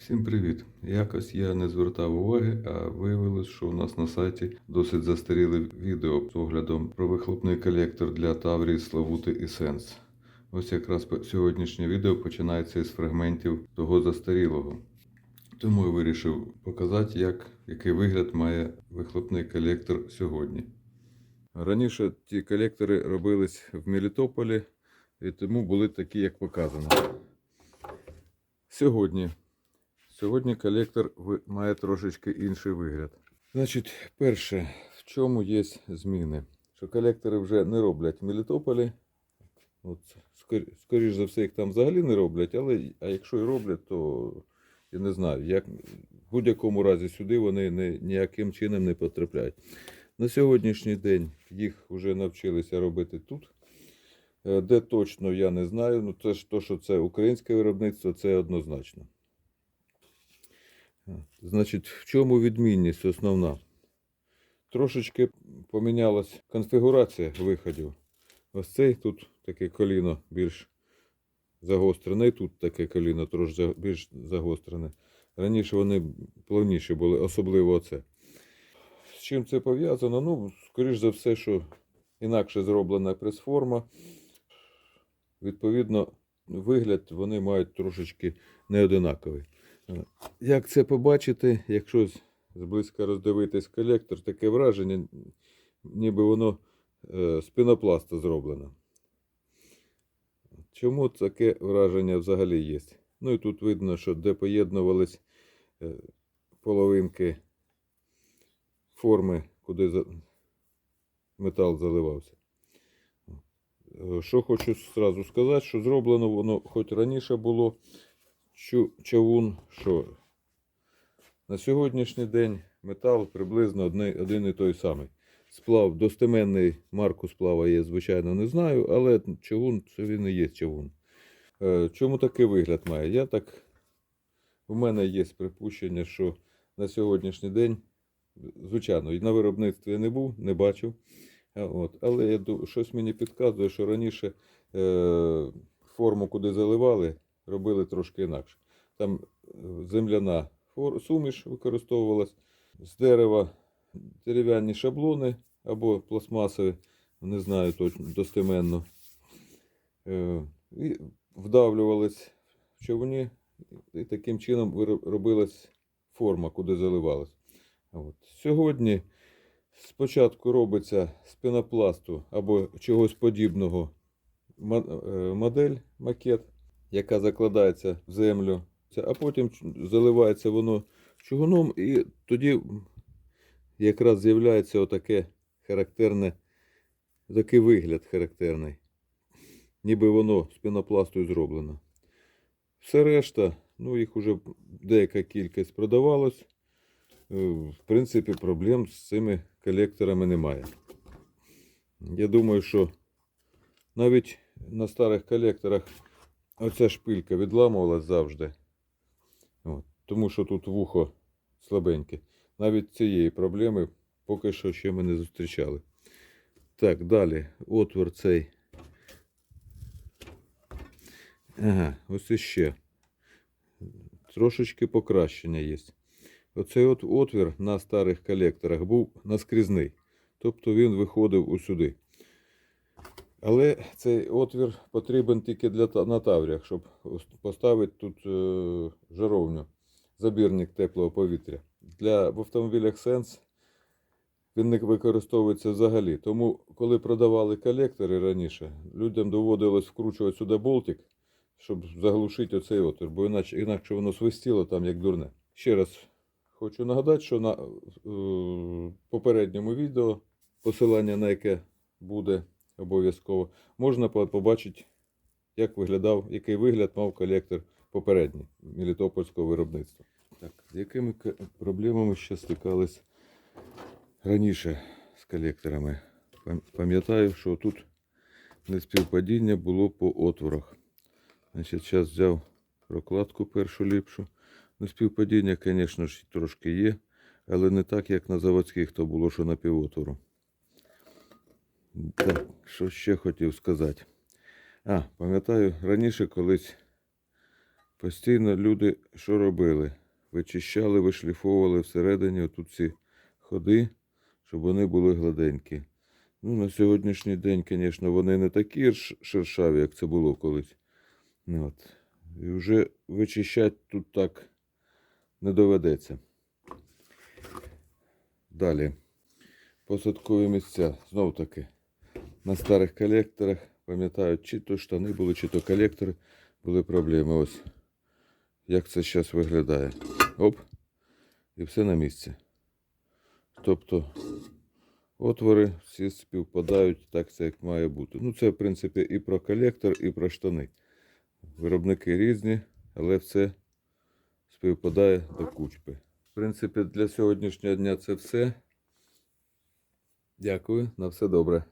Всім привіт! Якось я не звертав уваги, а виявилось, що у нас на сайті досить застаріле відео з оглядом про вихлопний колектор для Таврії, Славути і Сенс. Ось якраз сьогоднішнє відео починається із фрагментів того застарілого. Тому я вирішив показати, як, який вигляд має вихлопний колектор сьогодні. Раніше ті колектори робились в Мелітополі, і тому були такі, як показано. Сьогодні Сьогодні колектор має трошечки інший вигляд. Значить, перше, в чому є зміни? Що колектори вже не роблять в Мелітополі. От, скор, скоріш за все, їх там взагалі не роблять, але а якщо і роблять, то я не знаю, як, в будь-якому разі сюди вони не, ніяким чином не потрапляють. На сьогоднішній день їх вже навчилися робити тут. Е, Де точно я не знаю. Ну, це ж то, що це українське виробництво, це однозначно. Значить, в чому відмінність основна? Трошечки помінялась конфігурація виходів. Ось цей тут таке коліно більш загострене, і тут таке коліно трошки більш загострене. Раніше вони плавніші були, особливо оце. З чим це пов'язано? Ну, скоріш за все, що інакше зроблена прес-форма. Відповідно, вигляд вони мають трошечки неодинаковий. Як це побачити, якщо зблизька роздивитись колектор, таке враження, ніби воно е, з пінопласта зроблено. Чому таке враження взагалі є? Ну і тут видно, що де поєднувались е, половинки форми, куди метал заливався. Е, Що хочу зразу сказати, що зроблено воно хоч раніше було чавун, що на сьогоднішній день метал приблизно один і той самий. Сплав, достеменний марку сплава є, звичайно, не знаю, але чавун це він і є чавун. Е, Чому такий вигляд має? Я так. У мене є припущення, що на сьогоднішній день, звичайно, на виробництві я не був, не бачив. От, але я щось мені підказує, що раніше е, форму, куди заливали, робили трошки інакше. Там е, земляна суміш використовувалась, з дерева дерев'яні шаблони або пластмасові, не знаю точно достеменно. Е, І вдавлювались в човні, і таким чином робилась форма, куди заливалась. От. Сьогодні спочатку робиться з пенопласту або чогось подібного е, модель, макет, яка закладається в землю, а потім заливається воно чугуном, і тоді якраз з'являється отаке характерне, такий вигляд характерний, ніби воно з пенопласту зроблено. Все решта, ну їх уже деяка кількість продавалось. Е, В принципі, проблем з цими колекторами немає. Я думаю, що навіть на старих колекторах оця шпилька відламувалась завжди. От. Тому що тут вухо слабеньке. Навіть цієї проблеми поки що ще ми не зустрічали. Так, далі. Отвор цей. Ага, ось іще. Трошечки покращення є. Оцей от отвір на старих колекторах був наскрізний. Тобто він виходив усюди. Але цей отвір потрібен тільки для на таврях, щоб поставити тут е, жаровню, забірник теплого повітря. Для, в автомобілях Sense він не використовується взагалі. Тому, коли продавали колектори раніше, людям доводилось вкручувати сюди болтик, щоб заглушити оцей отвір, бо іначе, інакше воно свистіло там як дурне. Ще раз хочу нагадати, що на е, попередньому відео, посилання на яке буде обов'язково, можна побачити, як виглядав, який вигляд мав колектор попередній мелітопольського виробництва. Так, з якими проблемами ще стикались раніше з колекторами? Пам'ятаю, що тут неспівпадіння було по отворах. Значить, зараз взяв прокладку першу ліпшу. Неспівпадіння, звісно ж, трошки є, але не так, як на заводських, то було, що на півотвору. Так, що ще хотів сказати? А, пам'ятаю, раніше колись Постійно люди що робили? Вичищали, вишліфовували всередині отут ці ходи, щоб вони були гладенькі. Ну, на сьогоднішній день, звісно, вони не такі шершаві, як це було колись. Ну, От. І вже вичищати тут так не доведеться. Далі. Посадкові місця. Знов таки. На старих колекторах, пам'ятаю, чи то штани були, чи то колектори, були проблеми. Ось. Як це зараз виглядає. Оп. І все на місці. Тобто отвори всі співпадають так, це як має бути. Ну, це, в принципі, і про колектор, і про штани. Виробники різні, але все співпадає до кучки. В принципі, для сьогоднішнього дня це все. Дякую, на все добре.